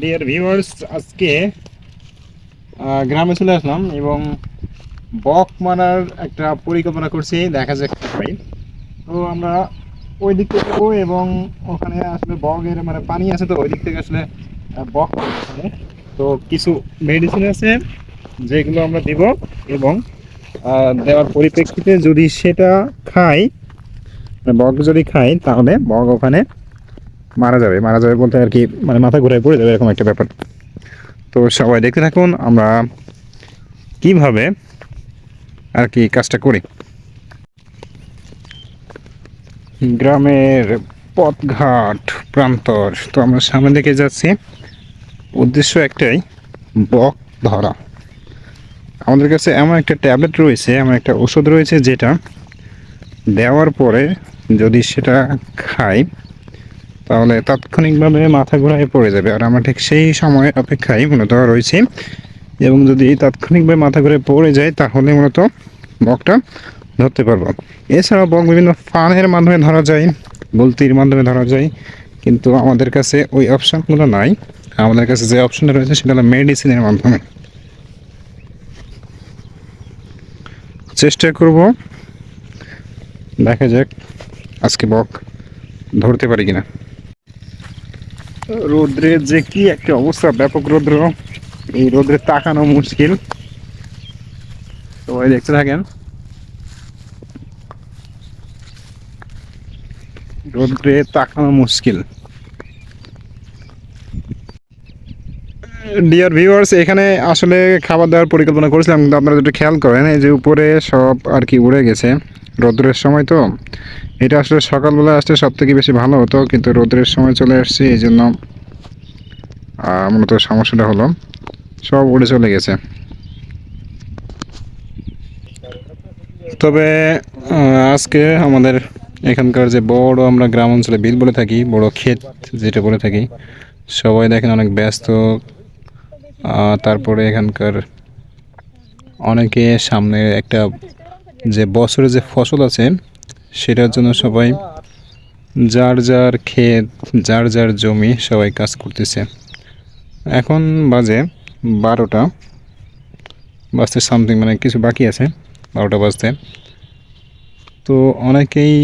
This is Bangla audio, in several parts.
ডিয়ার ভিউয়ার্স আজকে গ্রামে চলে আসলাম এবং বক মারার একটা পরিকল্পনা করছি, দেখা যাক হয়। তো আমরা ওই দিক থেকে যাব এবং ওখানে আসলে বগের মানে পানি আছে তো, ওই দিক থেকে আসলে বক তো কিছু মেডিসিন আছে, যেগুলো আমরা দিব এবং দেওয়ার পরিপ্রেক্ষিতে যদি সেটা খাই মানে বক যদি খাই, তাহলে বক ওখানে মারা যাবে মারা যাবে বলতে আর কি মানে মাথা ঘুরে পড়ে যাবে এরকম একটা ব্যাপার। তো সবাই দেখতে থাকুন, আমরা কীভাবে আর কি কাজটা করি। গ্রামের পথঘাট প্রান্তর, তো আমরা সামনে দিকে যাচ্ছি। উদ্দেশ্য একটাই, বক ধরা। আমাদের কাছে এমন একটা ট্যাবলেট রয়েছে, এমন একটা ওষুধ রয়েছে যেটা দেওয়ার পরে যদি সেটা খাই তাহলে তাৎক্ষণিকভাবে মাথা ঘোরায় পড়ে যাবে। আর আমরা ঠিক সেই সময় অপেক্ষায় মূলত রয়েছি। এবং যদি তাৎক্ষণিকভাবে মাথা ঘুরে পড়ে যায়, তাহলে মূলত বকটা ধরতে পারব। এছাড়াও বক বিভিন্ন ফানের মাধ্যমে ধরা যায়, বলতির মাধ্যমে ধরা যায়। কিন্তু আমাদের কাছে ওই অপশানগুলো নাই। আমাদের কাছে যে অপশনটা রয়েছে, সেটা হলো মেডিসিনের মাধ্যমে। চেষ্টা করব। দেখা যাক আজকে বক ধরতে পারি কিনা। রোদ্রের যে কি একটা অবস্থা, ব্যাপক রৌদ্র। এই রোদ্রে তাকানো মুশকিল। সবাই দেখতে থাকেন। রোদ্রে তাকানো মুশকিল। ডিয়ার ভিউয়ার্স এখানে আসলে খাবার দেওয়ার পরিকল্পনা করেছিলাম, কিন্তু আপনারা যদি খেয়াল করেন, এই যে উপরে সব আর কি উড়ে গেছে। রোদ্রের সময় তো। এটা আসলে সকালবেলা আসতে সব থেকে বেশি ভালো হতো, কিন্তু রোদ্রের সময় চলে আসছে এই জন্য মূলত সমস্যাটা হলো, সব উড়ে চলে গেছে। তবে আজকে আমাদের এখানকার যে বড় আমরা গ্রাম অঞ্চলে বিল বলে থাকি, বড় ক্ষেত যেটা বলে থাকি, সবাই দেখেন অনেক ব্যস্ত। তারপরে এখানকার অনেকে সামনে একটা যে বছরে যে ফসল আছে, সেটার জন্য সবাই যার যার ক্ষেত, যার যার জমি সবাই কাজ করতেছে। এখন বাজে বারোটা, বাজতে সামথিং মানে কিছু বাকি আছে, বারোটা বাজতে। তো অনেকেই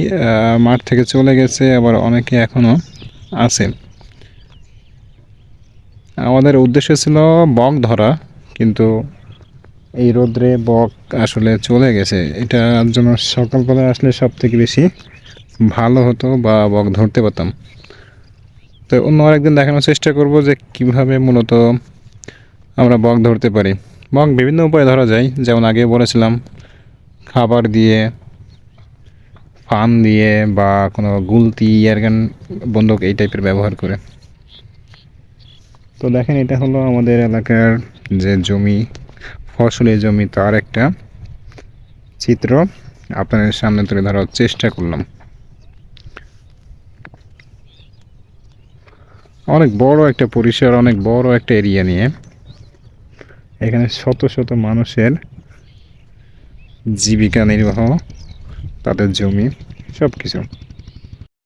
মাঠ থেকে চলে গেছে, আবার অনেকে এখনও আছে। আমাদের উদ্দেশ্য ছিল বক ধরা, কিন্তু এই রোদ্রে বক আসলে চলে গেছে। এটার জন্য সকালবেলা আসলে সব থেকে বেশি ভালো হতো বা বক ধরতে পারতাম। তো অন্য আরেকদিন দেখানোর চেষ্টা করব যে কীভাবে মূলত আমরা বক ধরতে পারি। বক বিভিন্ন উপায়ে ধরা যায়। যেমন আগে বলেছিলাম, খাবার দিয়ে, ফান দিয়ে বা কোনো গুলতি, ইয়ারগান, বন্দুক এই টাইপের ব্যবহার করে। তো দেখেন এটা হলো আমাদের এলাকার যে জমি। ফসলের জমি তার একটা চিত্র আপনাদের সামনে তুলে ধরার চেষ্টা করলাম। অনেক বড় একটা পরিসর, অনেক বড় একটা এরিয়া নিয়ে এখানে শত শত মানুষের জীবিকা নির্বাহ, তাদের জমি সব কিছু